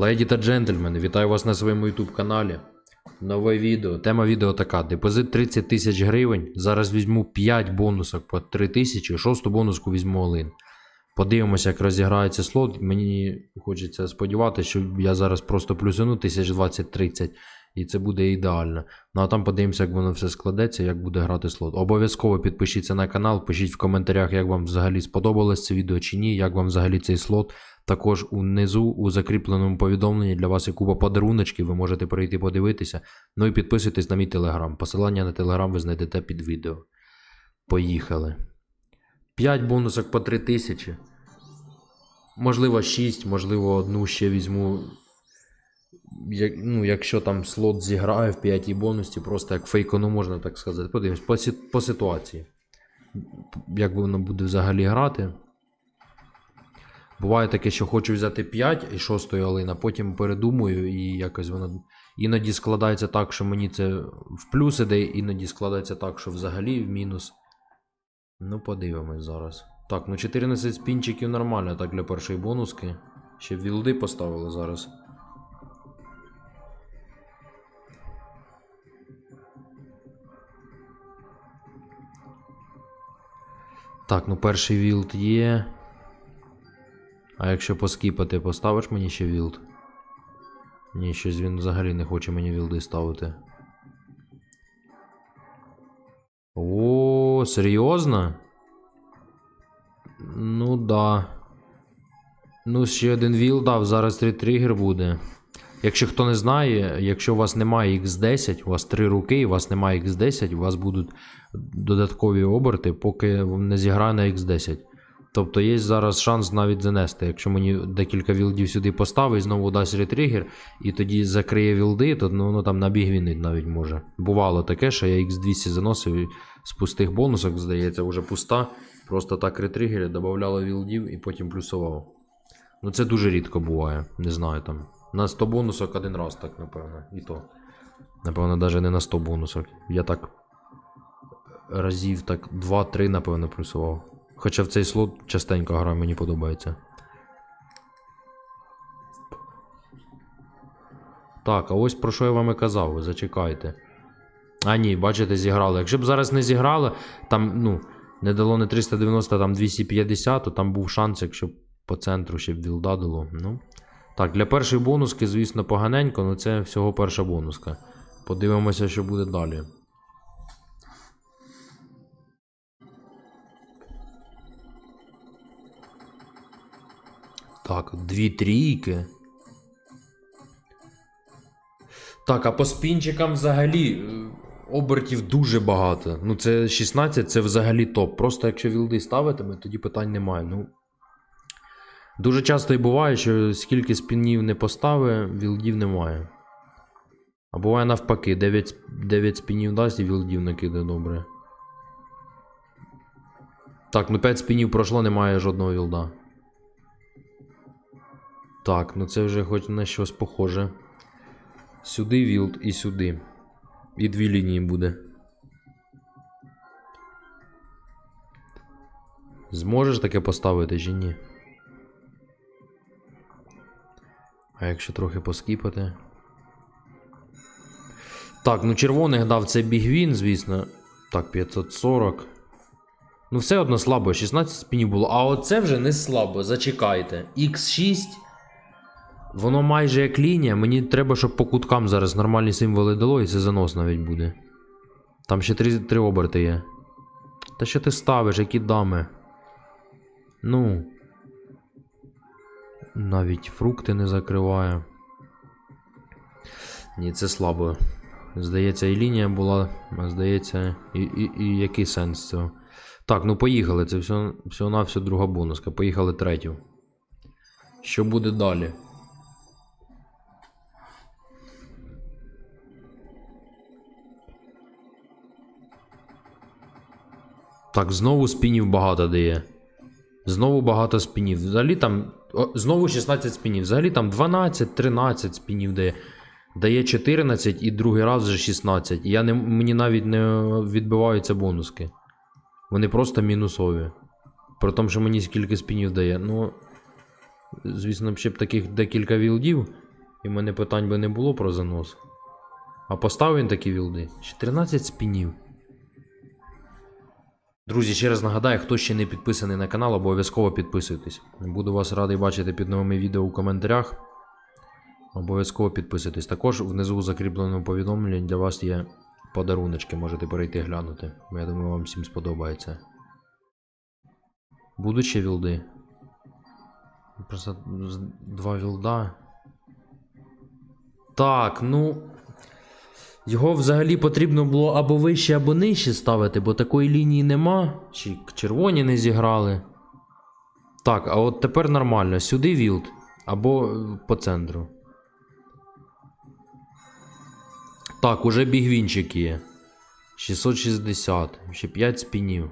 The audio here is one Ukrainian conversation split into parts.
Леді та джентльмени, вітаю вас на своєму YouTube каналі. Нове відео. Тема відео така: депозит 30 тисяч гривень. Зараз візьму 5 бонусок по 3 тисячі, шосту бонуску візьму Олин. Подивимося, як розіграється слот. Мені хочеться сподіватися, що я зараз просто плюсину 1020-30 і це буде ідеально. Ну а там подивимося, як воно все складеться, як буде грати слот. Обов'язково підпишіться на канал, пишіть в коментарях, як вам взагалі сподобалось це відео чи ні, як вам взагалі цей слот. Також унизу у закріпленому повідомленні для вас є купа подаруночків, ви можете прийти подивитися. Ну і підписуйтесь на мій телеграм. Посилання на телеграм ви знайдете під відео. Поїхали. 5 бонусок по 3000. Можливо, 6, можливо, одну ще візьму. Ну, якщо там слот зіграє в 5 бонусі, просто як фейкону можна так сказати. Подивимось по, по ситуації. Як воно буде взагалі грати. Буває таке, що хочу взяти 5 і 6 Алина, потім передумую і якось воно. Іноді складається так, що мені це в плюс іде, іноді складається так, що взагалі в мінус. Ну, подивимось зараз. Так, ну 14 спінчиків нормально, так для першої бонуски. Ще вілди поставили зараз. Так, ну перший вілд є. А якщо поскіпати, поставиш мені ще вілд? Ні, щось він взагалі не хоче мені вілди ставити. О, серйозно? Ну да. Ну, ще один віл дав, зараз три тригер буде. Якщо хто не знає, якщо у вас немає X10, у вас три руки, у вас немає X10, у вас будуть додаткові оберти, поки не зіграє на X10. Тобто є зараз шанс навіть занести. Якщо мені декілька вілдів сюди поставить, знову дасть ретригер, і тоді закриє вілди, то ну, воно там на біг він навіть може. Бувало таке, що я X200 заносив і з пустих бонусок, здається, вже пуста. Просто так ретригери, додавало вілдів і потім плюсував. Ну це дуже рідко буває, не знаю там. На 100 бонусок один раз так, напевно. І то. Напевно, навіть не на 100 бонусок. Я так разів так 2-3, напевно, плюсував. Хоча в цей слот частенько гра мені подобається. Так, а ось про що я вам і казав, ви зачекайте. А ні, бачите, зіграли. Якщо б зараз не зіграли, там, ну, не дало не 390, там 250, то там був шанс, якщо по центру ще б вілда дало. Ну. Так, для першої бонуски, звісно, поганенько, але це всього перша бонуска. Подивимося, що буде далі. Так, дві трійки. Так, а по спінчикам взагалі е, обертів дуже багато. Ну, це 16, це взагалі топ. Просто якщо вілди ставитиме, тоді питань немає. Ну, дуже часто і буває, що скільки спінів не постави, вілдів немає. А буває навпаки, 9, 9 спінів дасть і вілдів накиде добре. Так, ну 5 спінів пройшло, немає жодного вілда. Так, ну це вже хоч на щось похоже. Сюди вілд і сюди. І дві лінії буде. Зможеш таке поставити чи ні? А якщо трохи поскіпати. Так, ну червоних дав це бігвін, звісно. Так, 540. Ну, все одно слабо, 16 спінів було. А оце вже не слабо, зачекайте. Х6. Воно майже як лінія. Мені треба, щоб по куткам зараз нормальні символи дало, і це занос навіть буде. Там ще три, три оберти є. Та що ти ставиш, які дами? Ну. Навіть фрукти не закриває. Ні, це слабо. Здається, і лінія була, а здається, і, і, і який сенс цього. Так, ну поїхали. Це все, все друга бонуска. Поїхали третю. Що буде далі? Так, знову спінів багато дає. Знову багато спінів. Взагалі там. Знову 16 спінів. Взагалі там 12-13 спінів дає. Дає 14 і другий раз вже 16. Я не, мені навіть не відбиваються бонуски. Вони просто мінусові. При тому, що мені скільки спінів дає. Ну. Звісно, ще б таких декілька вілдів І в мене питань би не було про занос. А поставив він такі вілди. 14 спінів. Друзі, ще раз нагадаю, хто ще не підписаний на канал, обов'язково підписуйтесь. Буду вас радий бачити під новими відео у коментарях. Обов'язково підписуйтесь. Також внизу у закріпленому повідомленні для вас є подаруночки, можете перейти глянути. Я думаю, вам всім сподобається. Будуть ще вілди. Просто два вілда. Так, ну. Його взагалі потрібно було або вище, або нижче ставити, бо такої лінії нема. Чи червоні не зіграли. Так, а от тепер нормально. Сюди вілд. Або е, по центру. Так, уже бігвінчик є. 660. Ще 5 спінів.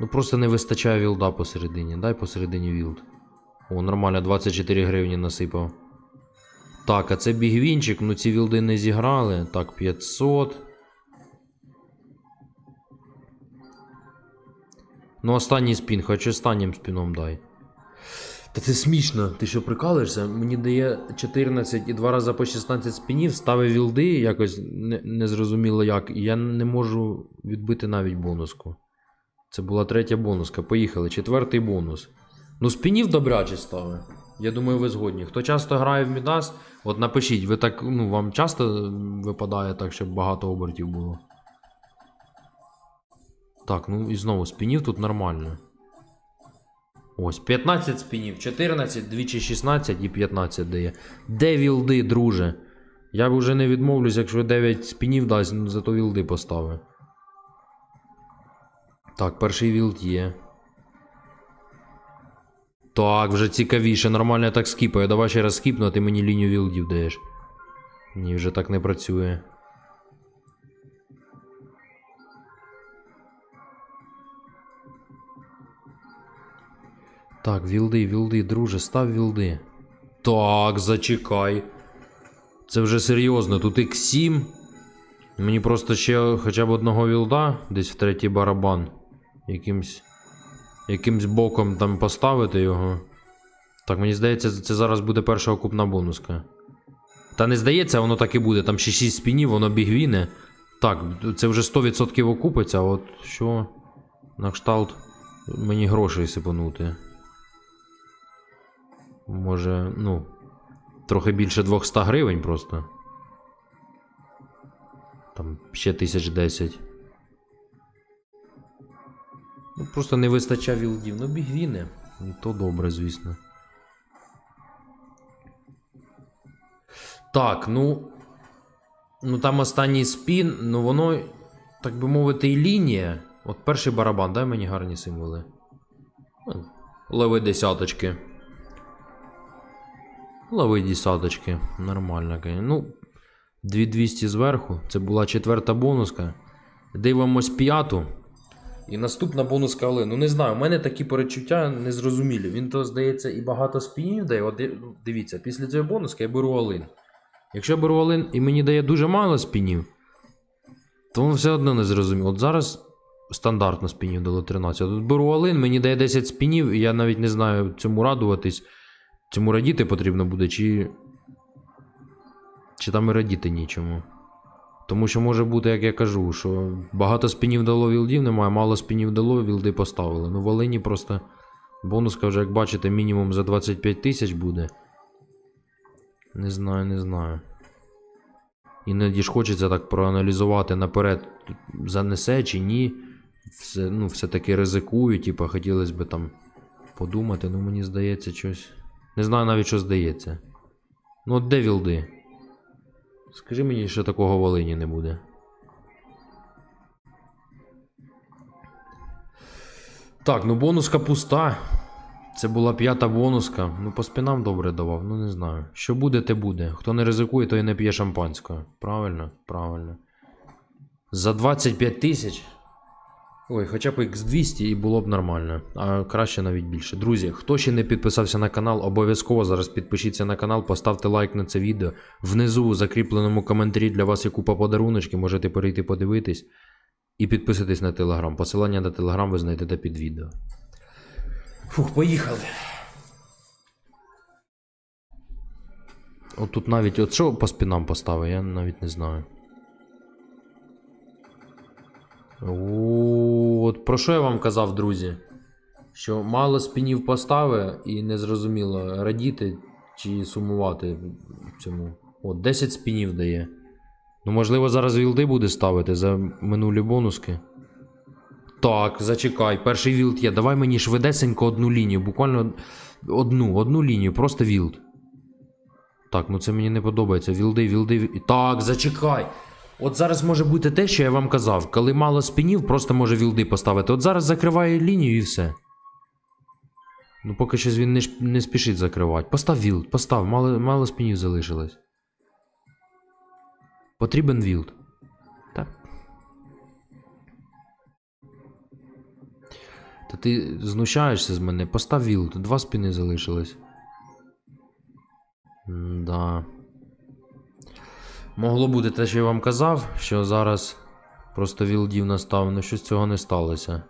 Ну просто не вистачає вілда посередині. Дай посередині вілд. О, нормально, 24 гривні насипав. Так, а це бігвінчик, ну ці вілди не зіграли. Так, 500. Ну, останній спін, хоч останнім спіном дай. Та це смішно, ти що прикалуєшся? Мені дає 14 і два рази по 16 спінів, ставив вілди якось не, незрозуміло як, і я не можу відбити навіть бонуску. Це була третя бонуска. Поїхали. Четвертий бонус. Ну, спінів добряче ставив. Я думаю, ви згодні. Хто часто грає в Мідас, от напишіть, ви так, ну, вам часто випадає так, щоб багато обертів було. Так, ну і знову спінів тут нормально. Ось, 15 спінів, 14, двічі 16 і 15 дає. Де вілди, друже? Я вже не відмовлюсь, якщо 9 спінів дасть, ну, зато вілди поставив. Так, перший вілд є. Так, вже цікавіше, нормально я так скіпаю. Давай ще раз скіпну, а ти мені лінію вілдів даєш. Ні, вже так не працює. Так, вілди, вілди, друже, став вілди. Так, зачекай. Це вже серйозно, тут X7. Мені просто ще хоча б одного вілда, десь в третій барабан. Якимсь якимсь боком там поставити його. Так, мені здається, це зараз буде перша окупна бонуска. Та не здається, воно так і буде. Там ще 6 спінів, воно бігвіне. Так, це вже 100% окупиться, а от що? На кшталт мені грошей сипанути. Може, ну. Трохи більше 200 гривень просто. Там ще 1010. Просто не вистачає вілдів. Ну, бігвіни. То добре, звісно. Так, ну. Ну там останній спін, ну воно, так би мовити, і лінія. От перший барабан, дай мені гарні символи. Ну, Лови десяточки. Лови десяточки. Нормально. Ну, 2200 зверху. Це була четверта бонуска. Дивимось п'яту. І наступна бонуска але. Ну не знаю, у мене такі перечуття незрозумілі. Він то, здається, і багато спінів дає. От дивіться, після цієї бонуски я беру Алин. Якщо я беру Алин і мені дає дуже мало спінів, то воно все одно не зрозуміло. От зараз стандартно спінів дало 13. А Тут беру Алин, мені дає 10 спінів, і я навіть не знаю цьому радуватись. Цьому радіти потрібно буде, чи. Чи там і радіти нічому. Тому що може бути, як я кажу, що багато спінів дало вілдів, немає, мало спінів дало, вілди поставили. Ну в Олені просто бонуска вже, як бачите, мінімум за 25 тисяч буде. Не знаю, не знаю. Іноді ж хочеться так проаналізувати наперед, занесе чи ні. Все, ну, все-таки ризикую, типа хотілося б там подумати, ну мені здається щось. Не знаю навіть, що здається. Ну, от де вілди? Скажи мені, що такого Волині не буде. Так, ну бонуска пуста. Це була п'ята бонуска. Ну, по спинам добре давав, ну не знаю. Що буде, те буде. Хто не ризикує, той не п'є шампанського. Правильно? Правильно. За 25 тисяч. Ой, хоча б X200 і було б нормально. А краще навіть більше. Друзі, хто ще не підписався на канал, обов'язково зараз підпишіться на канал, поставте лайк на це відео. Внизу у закріпленому коментарі для вас є купа подаруночки, можете перейти подивитись. І підписуйтесь на телеграм. Посилання на телеграм ви знайдете під відео. Фух, поїхали. От тут навіть от що по спінам поставив, я навіть не знаю. О, от про що я вам казав, друзі? Що мало спінів постави і не зрозуміло радіти чи сумувати цьому. От 10 спінів дає. Ну, можливо, зараз вілди буде ставити за минулі бонуски. Так, зачекай, перший вілд є. Давай мені швидесенько одну лінію, буквально одну, одну лінію, просто вілд. Так, ну це мені не подобається. Вілди, вілди. Так, зачекай. От зараз може бути те, що я вам казав. Коли мало спінів, просто може вілди поставити. От зараз закриває лінію і все. Ну, поки щось він не, ш- не спішить закривати. Постав вілд, постав, мало, мало спінів залишилось. Потрібен вілд. Так. Та ти знущаєшся з мене, постав вілд, два спіни залишилось. Да. Могло бути те, що я вам казав, що зараз просто вілдів настав, ну щось цього не сталося.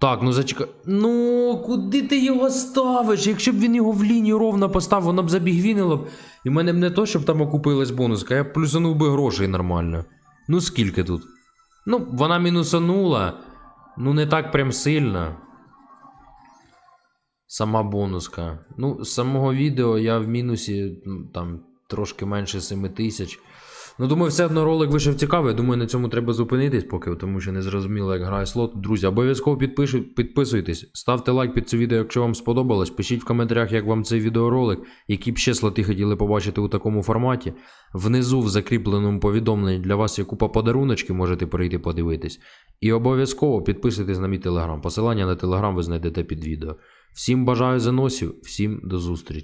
Так, ну зачекай. Ну, куди ти його ставиш? Якщо б він його в лінію ровно поставив, воно б забігвінило б. І в мене б не то, щоб там окупилась бонуска, я б плюсанув би грошей нормально. Ну скільки тут? Ну, вона мінусанула. Ну, не так прям сильно. Сама бонуска. Ну, з самого відео я в мінусі ну, там трошки менше 7 тисяч. Ну, думаю, все одно ролик вийшов цікавий. Думаю, на цьому треба зупинитись поки, тому що не зрозуміло, як грає слот. Друзі, обов'язково підписуйтесь, ставте лайк під це відео, якщо вам сподобалось. Пишіть в коментарях, як вам цей відеоролик, які б ще слоти хотіли побачити у такому форматі. Внизу в закріпленому повідомленні для вас є купа подаруночків, можете перейти подивитись. І обов'язково підписуйтесь на мій телеграм. Посилання на телеграм ви знайдете під відео. Всім бажаю заносів, всім до зустрічі.